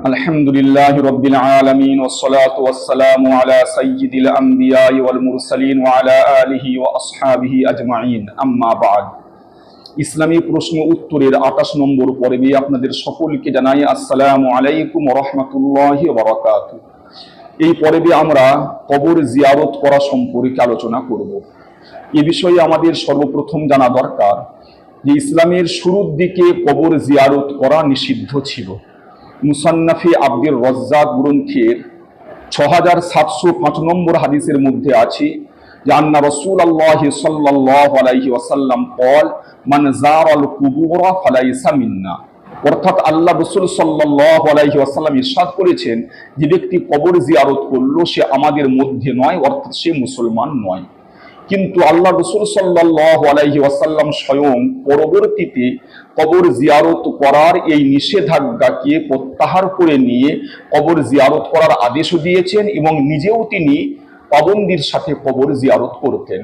الحمد لله رب العالمين والصلاة والسلام على سيد الأنبياء والمرسلين وعلى آله وأصحابه أجمعين أما بعد ইসলামী প্রশ্ন উত্তরের আঠাশ নম্বর পর্বে আপনাদের সকলকে জানাই আসসালামু আলাইকুম রহমতুল্লাহ বরকাত এই পর্বে আমরা কবর জিয়ারত করা সম্পর্কে আলোচনা করব এ বিষয়ে আমাদের সর্বপ্রথম জানা দরকার যে ইসলামের শুরুর দিকে কবর জিয়ারত করা নিষিদ্ধ ছিল মুসান্নাফি আব্দুর রজ্জাক গ্রন্থের ছ হাজার সাতশো পাঁচ নম্বর হাদিসের মধ্যে আছে যে আন্না রসুল আল্লাহ সাল্লাহ আলাইহি ওয়াসাল্লাম কল মান জার আল কুবুরা ফালাইসা মিন্না। অর্থাৎ আল্লাহ রসুল সাল্লাহ আলাইহি ওয়াসাল্লাম ইরশাদ করেছেন, যে ব্যক্তি কবর জিয়ারত করল, সে আমাদের মধ্যে নয়, অর্থাৎ সে মুসলমান নয়। কিন্তু আল্লাহ রসুল সাল্লাহ আলাইহি ওয়াসাল্লাম স্বয়ং পরবর্তীতে কবর জিয়ারত করার এই নিষেধাজ্ঞাকে প্রত্যাহার করে নিয়ে কবর জিয়ারত করার আদেশও দিয়েছেন এবং নিজেও তিনি পাবন্দির সাথে কবর জিয়ারত করতেন।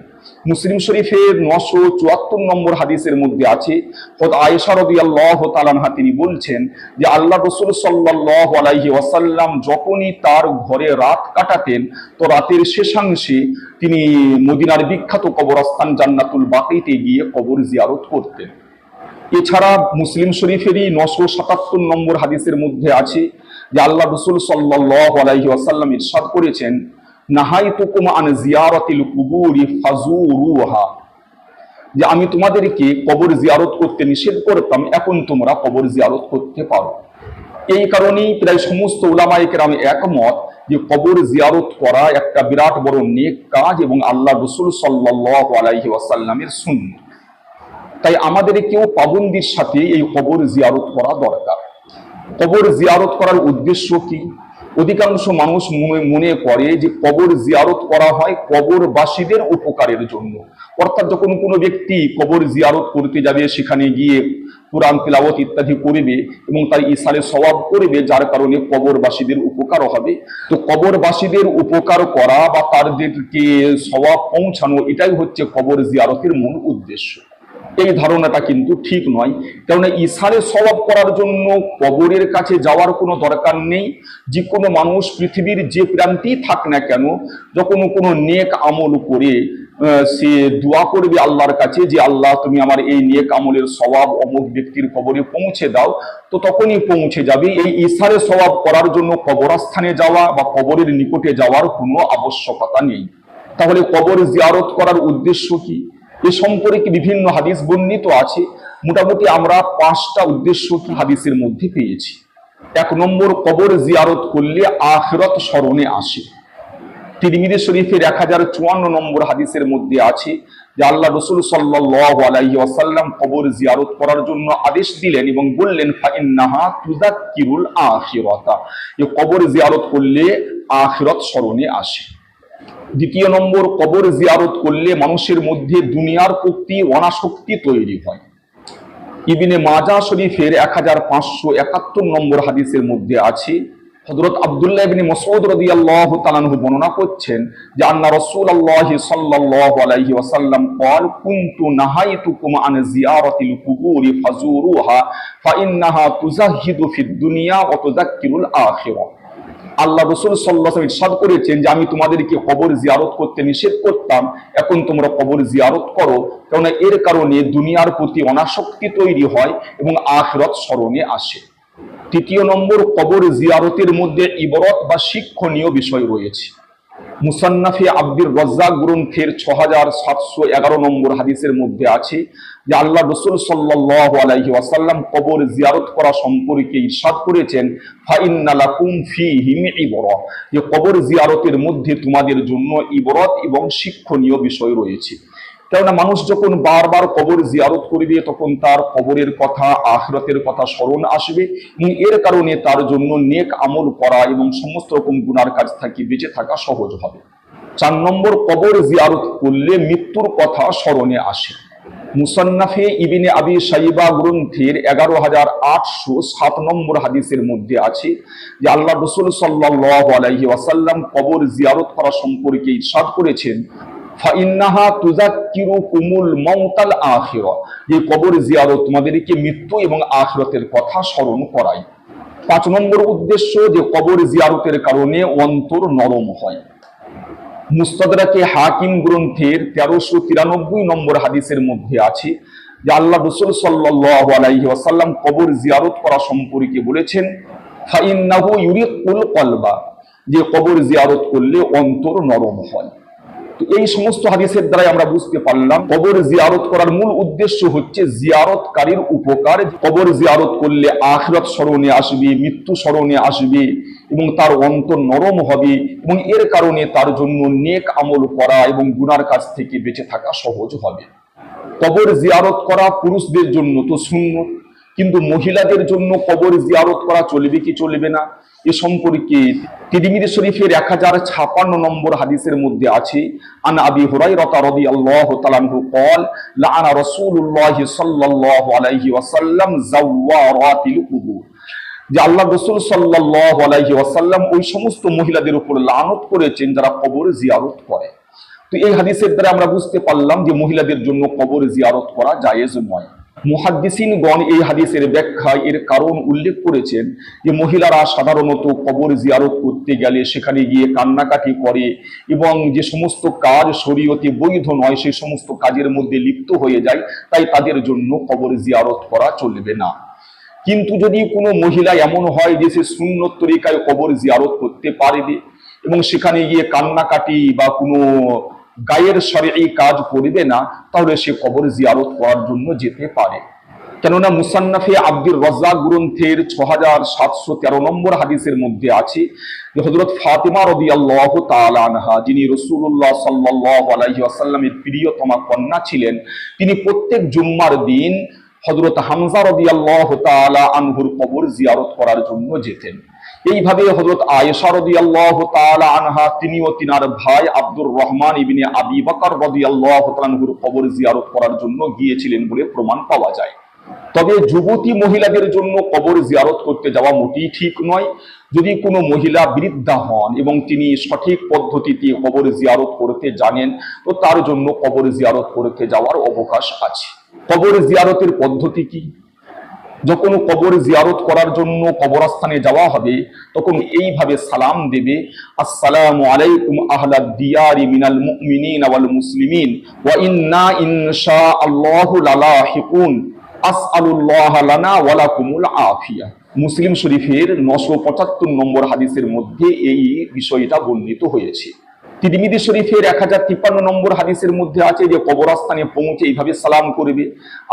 মুসলিম শরীফের নশো চুয়াত্তর নম্বর হাদিসের মধ্যে আছে তিনি বলছেন যে আল্লাহ রসুল সাল্লাল্লাহু আলাইহি ওয়াসাল্লাম যখনই তার ঘরে রাত কাটাতেন, তো রাতের শেষাংশে তিনি মদিনার বিখ্যাত কবরস্থান জান্নাতুল বাকিতে গিয়ে কবর জিয়ারত করতেন। এছাড়া মুসলিম শরীফেরই নশো সাতাত্তর নম্বর হাদিসের মধ্যে আছে যে আল্লাহ রসুল সাল্লাহ আলাইহি ওয়াসাল্লাম ইরশাদ করেছেন নাহাইতুকুম আন জিয়ারাতিল কুবুরি ফাজুরুহা যে আমি তোমাদেরকে কবর জিয়ারত করতে নিষেধ করতাম, এখন তোমরা কবর জিয়ারত করতে পারো। এই কারণেই প্রায় সমস্ত ওলামায়ে কেরাম একমত যে কবর জিয়ারত করা একটা বিরাট বড় নেক কাজ এবং আল্লাহ রসুল সাল্লাহ আলাইহি ওয়াসাল্লামের শূন্য তাই আমাদের কেউ পাবন্দির সাথে এই কবর জিয়ারত করা দরকার। কবর জিয়ারত করার উদ্দেশ্য কি? অধিকাংশ মানুষ মনে করে যে কবর জিয়ারত করা হয় কবরবাসীদের উপকারের জন্য। অর্থাৎ যখন কোনো ব্যক্তি কবর জিয়ারত করতে যাবে, সেখানে গিয়ে কোরআন, তিলাওয়াত ইত্যাদি করবে এবং তার ইসালে স্বভাব করবে, যার কারণে কবরবাসীদের উপকার হবে, তো কবরবাসীদের উপকার করা বা তাদেরকে স্বভাব পৌঁছানো, এটাই হচ্ছে কবর জিয়ারতের মূল উদ্দেশ্য। এই ধারণাটা কিন্তু ঠিক নয়। কেননা ইসারে স্বভাব করার জন্য কবরের কাছে যাওয়ার কোনো দরকার নেই। যে কোনো মানুষ পৃথিবীর যে প্রান্তেই থাক না কেন, যখন কোনো নেক আমল করে সে দোয়া করবে আল্লাহর কাছে যে, আল্লাহ, তুমি আমার এই নেক আমলের স্বভাব অমুক ব্যক্তির কবরে পৌঁছে দাও। তো তখনই পৌঁছে যাবে। এই ইসারে স্বভাব করার জন্য কবরস্থানে যাওয়া বা কবরের নিকটে যাওয়ার কোনো আবশ্যকতা নেই। তাহলে কবর জিয়ারত করার উদ্দেশ্য কি? এ সম্পর্কে বিভিন্ন হাদিস বর্ণিত আছে। মোটামুটি আমরা পাঁচটা উদ্দেশ্য হাদিসের মধ্যে পেয়েছি। এক নম্বর, কবর জিয়ারত করলে আখরত স্মরণে আসে। তিরমিদি শরীফের এক হাজার চুয়ান্ন নম্বর হাদিসের মধ্যে আছে যে আল্লাহ রসুল সাল্লাহ কবর জিয়ারত করার জন্য আদেশ দিলেন এবং বললেন কবর জিয়ারত করলে আখিরাত স্মরণে আসে। দ্বিতীয় নম্বর কবর জিয়ারত করলে মানুষের মধ্যে দুনিয়ার প্রতি অনাসক্তি তৈরি হয়। ইবিনে মাজা শরীফের এক হাজার পাঁচশো একাত্তর নম্বর হাদিসের মধ্যে আছে হজরত আবদুল্লাহ ইবিন মসৌদ রদিয়াল্লাহ তালানহু বর্ণনা করছেন যে, আন্না রসুল আল্লাহ সাল্লাহ আলাইহি ওয়াসাল্লাম কল কুন্তু নাহাই তুকুম আন জিয়ারতিল কুকুরি ফাজুরুহা ফা ইন্নাহা তুজাহিদু ফিদ দুনিয়া ও আখিরা আল্লাহ রসুল সাল্লাহ ইরশাদ করেছেন যে আমি তোমাদেরকে কবর জিয়ারত করতে নিষেধ করতাম, এখন তোমরা কবর জিয়ারত করো, কেননা এর কারণে দুনিয়ার প্রতি অনাসক্তি তৈরি হয় এবং আখরত স্মরণে আসে। তৃতীয় নম্বর, কবর জিয়ারতের মধ্যে ইবরত বা শিক্ষণীয় বিষয় রয়েছে। মুসান্নাফি আব্দুর রজ্জাক গ্রন্থের ছ হাজার সাতশো এগারো নম্বর হাদিসের মধ্যে আছে যে আল্লাহ রসুল সাল্লাহ আলাইহি ওয়াসাল্লাম কবর জিয়ারত করা সম্পর্কে ইরশাদ করেছেন যে কবর জিয়ারতের মধ্যে তোমাদের জন্য ইবরত এবং শিক্ষণীয় বিষয় রয়েছে। কেননা মানুষ যখন বারবার কবর জিয়ারত করবে, তখন তার কবরের কথা, আখরতের কথা স্মরণ আসবে এবং এর কারণে তার জন্য নেক আমল করা এবং সমস্ত রকম গুনার কাজ থাকি, বেঁচে থাকা সহজ হবে। চার নম্বর, কবর জিয়ারত করলে মৃত্যুর কথা স্মরণে আসে। মুসান্নাফে ইবিনে আবি সাইবা গ্রন্থের এগারো হাজার আটশো সাত নম্বর হাদিসের মধ্যে আছে যে আল্লাহ রসুল সাল্লাহ আলাইহি ওয়াসাল্লাম কবর জিয়ারত করা সম্পর্কে ইরশাদ করেছেন, ফাইন্নাহা যে কবর জিয়ারত মৃত্যু এবং আখিরাতের কথা স্মরণ করায়। পাঁচ নম্বর উদ্দেশ্য যে কবর জিয়ারতের কারণে অন্তর নরম হয়। মুস্তাদরাকে হাকিম গ্রন্থের তেরোশো তিরানব্বই নম্বর হাদিসের মধ্যে আছে, যে আল্লাহ রসুল সাল্লাহ আলাইহি ওয়াসাল্লাম কবর জিয়ারত করা সম্পর্কে বলেছেন কলবা, যে কবর জিয়ারত করলে অন্তর নরম হয়। তো এই সমস্ত হাদিসের দ্বারাই আমরা বুঝতে পারলাম, কবর জিয়ারত করার মূল উদ্দেশ্য হচ্ছে জিয়ারতকারীর উপকার, কবর জিয়ারত করলে আখরাত স্মরণে আসবে, মৃত্যু স্মরণে আসবে এবং তার অন্তর নরম হবে এবং এর কারণে তার জন্য নেক আমল করা এবং গুনার কাছ থেকে বেঁচে থাকা সহজ হবে। কবর জিয়ারত করা পুরুষদের জন্য তো শূন্য, কিন্তু মহিলাদের জন্য কবর জিয়ারত করা চলবে কি চলবে না? এ সম্পর্কে তিরিমির শরীফের এক হাজার ছাপান্ন নম্বর হাদিসের মধ্যে আছে, আন আল্লাহ রসুল্লাহ সাল্লাহ আলাইহি ওয়াসাল্লাম জাওয়ারাতিল কুবুর। যে আল্লাহ রসুল সাল্লাহ আলাইহি ওই সমস্ত মহিলাদের উপর লানত করেছেন যারা কবর জিয়ারত করে। তো এই হাদিসের দ্বারা আমরা বুঝতে পারলাম যে মহিলাদের জন্য কবর জিয়ারত করা জায়েজ নয়। মুহাদ্দিসিনগণ এই হাদিসের ব্যাখ্যায় এর কারণ উল্লেখ করেছেন যে মহিলারা সাধারণত কবর জিয়ারত করতে গেলে সেখানে গিয়ে কান্নাকাটি করে এবং যে সমস্ত কাজ শরীয়তে বৈধ নয়, সেই সমস্ত কাজের মধ্যে লিপ্ত হয়ে যায়, তাই তাদের জন্য কবর জিয়ারত করা চলবে না। কিন্তু যদি কোনো মহিলা এমন হয় যে সে সুন্নত তরিকায় কবর জিয়ারত করতে পারবে এবং সেখানে গিয়ে কান্নাকাটি বা কোনো গায়ের স্বরে এই কাজ করবে না, তাহলে সে কবর জিয়ারত করার জন্য যেতে পারে। কেননা মুসান্নাফে আব্দুর রাজ্জাক গ্রন্থের ছ হাজার সাতশো তেরো নম্বর হাদিসের মধ্যে আছে যে হজরত ফাতিমা রবি আল্লাহ আনহা, যিনি রসুল্লাহ সাল্লাহ আলাইহি আসাল্লামের প্রিয়তমা কন্যা ছিলেন, তিনি প্রত্যেক জুম্মার দিন হজরত হামজা রবি আল্লাহ আনহুর কবর জিয়ারত করার জন্য যেতেন। এইভাবে হজরত আয়েশা আনহা তিনিও তিনার ভাই আব্দুর রহমান ইবিনে আবি বাকর তালানহুর কবর জিয়ারত করার জন্য গিয়েছিলেন বলে প্রমাণ পাওয়া যায়। তবে যুবতী মহিলাদের জন্য কবর জিয়ারত করতে যাওয়া মোটেই ঠিক নয়। যদি কোনো মহিলা বৃদ্ধা হন এবং তিনি সঠিক পদ্ধতিতে কবর জিয়ারত করতে জানেন, তো তার জন্য কবর জিয়ারত করতে যাওয়ার অবকাশ আছে। কবর জিয়ারতের পদ্ধতি কি? যখন কবর জিয়ারত করার জন্য কবরস্থানে যাওয়া হবে, তখন এইভাবে সালাম দেবে, আসসালামু আলাইকুম আহলা দিয়ারি মিনাল মুমিনিন ওয়াল মুসলিমিন, ওয়া ইন্না ইনশা আল্লাহু লালাহিকুন, আসআলুল্লাহ লানা ওয়া লাকুমুল আফিয়া। মুসলিম শরীফের নশো পঁচাত্তর নম্বর হাদিসের মধ্যে এই বিষয়টা বর্ণিত হয়েছে। তিরমিদি শরীফের এক হাজার তিপ্পান্ন নম্বর হাদিসের মধ্যে আছে যে কবরস্থানে পৌঁছে এইভাবে সালাম করবে।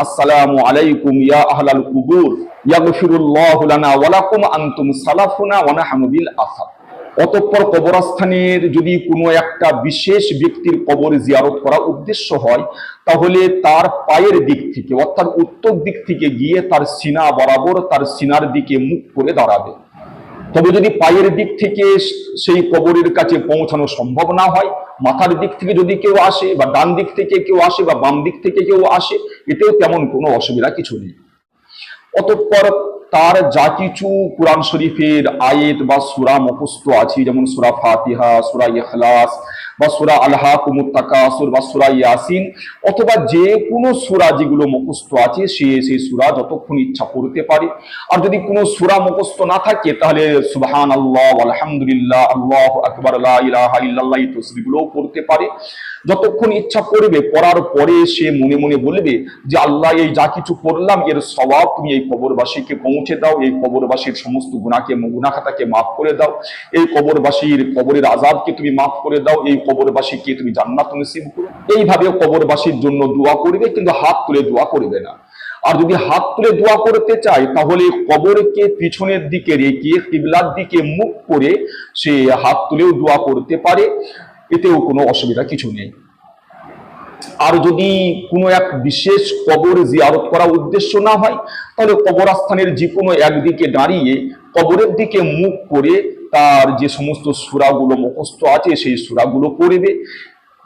আসসালামু আলাইকুম ইয়া আহলাল কুবুর। ইয়াগফিরুল্লাহু লানা ওয়া লাকুম আনতুম সালাফুনা ওয়া নাহনু বিল অতঃপর কবরস্থানের যদি কোনো একটা বিশেষ ব্যক্তির কবর জিয়ারত করা উদ্দেশ্য হয়, তাহলে তার পায়ের দিক থেকে অর্থাৎ উত্তর দিক থেকে গিয়ে তার সিনা বরাবর তার সিনার দিকে মুখ করে দাঁড়াবে। তবে যদি পায়ের দিক থেকে সেই কবরের কাছে পৌঁছানো সম্ভব না হয়, মাথার দিক থেকে যদি কেউ আসে বা ডান দিক থেকে কেউ আসে বা বাম দিক থেকে কেউ আসে, এতেও তেমন কোনো অসুবিধা কিছু নেই। অতঃপর তার যা কিছু কোরআন শরীফের আয়েত বা সুরা মুখস্থ আছে, যেমন সুরা ফাতিহা, সুরা ইখলাস বা সুরা আল্লাহ কুমুত্তাকাসুর বা সুরা ইয়াসিন, অথবা যে কোনো সুরা যেগুলো মুখস্থ আছে, সে সেই সুরা যতক্ষণ ইচ্ছা করতে পারে। আর যদি কোনো সুরা মুখস্থ না থাকে, তাহলে সুবহান আল্লাহ আলহামদুলিল্লাহ আল্লাহ আকবর ইলাহা ইল্লাল্লাহ এই তসবিগুলোও করতে পারে। যতক্ষণ ইচ্ছা করবে পড়ার পরে সে মনে মনে বলবে যে, আল্লাহ, এই যা কিছু করলাম, এর স্বভাব তুমি এই কবরবাসীকে পৌঁছে দাও, এই কবরবাসীর সমস্ত গুণাকে গুণা খাতাকে মাফ করে দাও, এই কবরবাসীর কবরের আজাবকে তুমি মাফ করে দাও, এই কবরবাসীকে তুমি জান্নাত নসিব করো। এইভাবে কবরবাসীর জন্য দোয়া করবে, কিন্তু হাত তুলে দোয়া করবে না। আর যদি হাত তুলে দোয়া করতে চায়, তাহলে কবরকে পিছনের দিকে রেখে কিবলার দিকে মুখ করে সে হাত তুলেও দোয়া করতে পারে। এতেও কোনো অসুবিধা কিছু নেই। আর যদি কোনো এক বিশেষ কবর জিয়ারত করা উদ্দেশ্য না হয়, তাহলে কবরস্থানের যে কোনো একদিকে দাঁড়িয়ে কবরের দিকে মুখ করে তার যে সমস্ত সুরাগুলো মুখস্থ আছে, সেই সুরাগুলো পড়বে।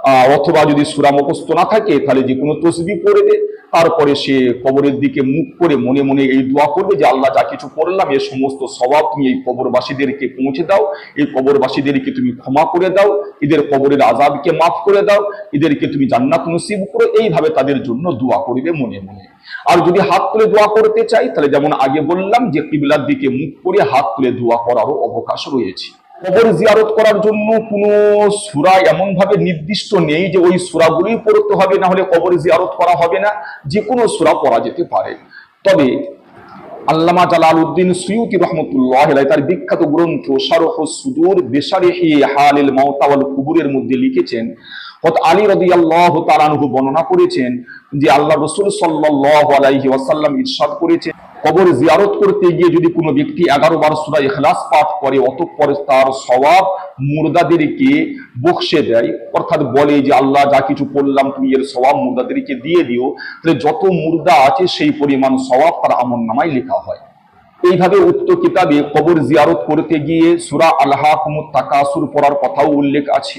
অথবা যদি সুরা মুখস্থ না থাকে, তাহলে যে কোনো তসবি পড়বে তারপরে সে কবরের দিকে মুখ করে মনে মনে এই দোয়া করবে যে, আল্লাহ যা কিছু করলাম, এ সমস্ত স্বভাব তুমি এই কবরবাসীদেরকে পৌঁছে দাও। এই কবরবাসীদেরকে তুমি ক্ষমা করে দাও। এদের কবরের আজাবকে মাফ করে দাও। এদেরকে তুমি জান্নাত নসিব করো। এইভাবে তাদের জন্য দোয়া করবে মনে মনে। আর যদি হাত তুলে দোয়া করতে চাই, তাহলে যেমন আগে বললাম যে, কিবলার দিকে মুখ করে হাত তুলে দোয়া করারও অবকাশ রয়েছে। কবর জিয়ারত করার জন্য কোনো সুরা এমন ভাবে নির্দিষ্ট নেই যে ওই সুরাগুলোই পড়তে হবে, না হলে কবর জিয়ারত করা হবে না, যে কোনো সুরা পড়া যেতে পারে। তবে আল্লামা জালাল উদ্দিন সুয়ুতি রহমতুল্লাহ তার বিখ্যাত গ্রন্থ শারহ সুদূর বেশারিহি হালিল মাউতাওয়াল কুবুরের মধ্যে লিখেছেন হত আলী রাদিয়াল্লাহু তাআলা আনহু বর্ণনা করেছেন যে আল্লাহ রাসূল সাল্লাল্লাহু আলাইহি ওয়াসাল্লাম ইরশাদ করেছেন কবর জিয়ারত করতে গিয়ে যদি কোনো ব্যক্তি এগারো বার সূরা ইখলাস পাঠ করে, অতঃপরে তার স্বভাব মুর্দাদেরকে বকশে দেয়। অর্থাৎ বলে যে, আল্লাহ যা কিছু করলাম তুমি এর সওয়াব মুর্দাদেরকে দিয়ে দিও। তাহলে যত মুর্দা আছে, সেই পরিমাণ স্বভাব তার আমল নামায় লেখা হয়। এইভাবে উক্ত কিতাবে কবর জিয়ারত করতে গিয়ে সুরা আল্লাহ তাকাসুর পড়ার কথাও উল্লেখ আছে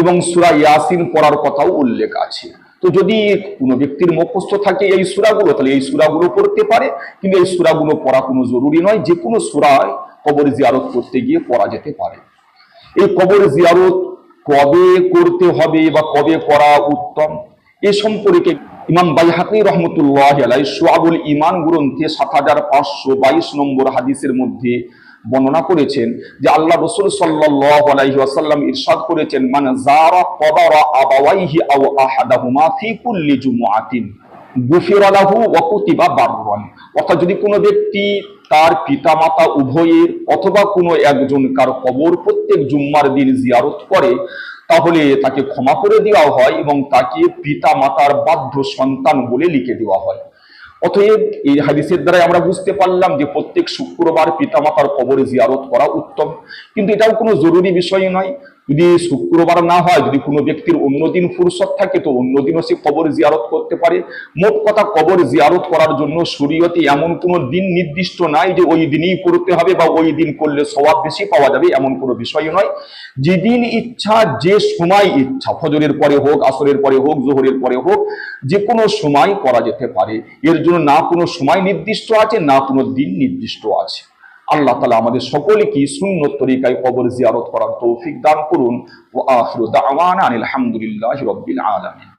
এবং সুরা ইয়াসিন পড়ার কথাও উল্লেখ আছে। তো যদি কোনো ব্যক্তির মুখস্থ থাকে এই সুরাগুলো, তাহলে এই সুরাগুলো পড়তে পারে, কিন্তু এই সুরাগুলো পড়া কোনো জরুরি নয়, যে কোনো সুরায় কবর জিয়ারত করতে গিয়ে পড়া যেতে পারে। এই কবর জিয়ারত কবে করতে হবে বা কবে করা উত্তম, এ সম্পর্কে ইমাম বাইহাকি রহমতুল্লাহ সোয়াবুল ইমান গ্রন্থে সাত হাজার পাঁচশো বাইশ নম্বর হাদিসের মধ্যে বর্ণনা করেছেন যে আল্লাহ রসুল ওয়াসাল্লাম ইরশাদ করেছেন মানে যারা কবরা আবাওয়াইহি আও আহাদাহুমা ফি কুল্লি জুমুআতিন, গুফিরা লাহু ওয়া কুতিবা বাররান। অর্থাৎ যদি কোনো ব্যক্তি তার পিতামাতা উভয়ের অথবা কোনো একজনকার কবর প্রত্যেক জুম্মার দিন জিয়ারত করে, তাহলে তাকে ক্ষমা করে দেওয়া হয় এবং তাকে পিতা মাতার বাধ্য সন্তান বলে লিখে দেওয়া হয়। অতএব এই হাদিসের দ্বারাই আমরা বুঝতে পারলাম যে প্রত্যেক শুক্রবার পিতামাতার কবরে জিয়ারত করা উত্তম। কিন্তু এটাও কোনো জরুরি বিষয় নয়। যদি শুক্রবার না হয়, যদি কোনো ব্যক্তির অন্যদিন ফুরসত থাকে, তো অন্যদিনও সে কবর জিয়ারত করতে পারে। মোট কথা কবর জিয়ারত করার জন্য শরীয়তে এমন কোনো দিন নির্দিষ্ট নাই যে ওই দিনই করতে হবে বা ওই দিন করলে স্বভাব বেশি পাওয়া যাবে, এমন কোনো বিষয় নয়। যেদিন ইচ্ছা, যে সময় ইচ্ছা, ফজরের পরে হোক, আসরের পরে হোক, জোহরের পরে হোক, যে কোনো সময় করা যেতে পারে। এর জন্য না কোনো সময় নির্দিষ্ট আছে, না কোনো দিন নির্দিষ্ট আছে। আল্লাহ তালা আমাদের সকলকে সুন্নত তরিকায় কবর জিয়ারত করার তৌফিক দান করুন। ও আখিরু দাওয়ানা আনিল হামদুলিল্লাহি রাব্বিল আলামিন।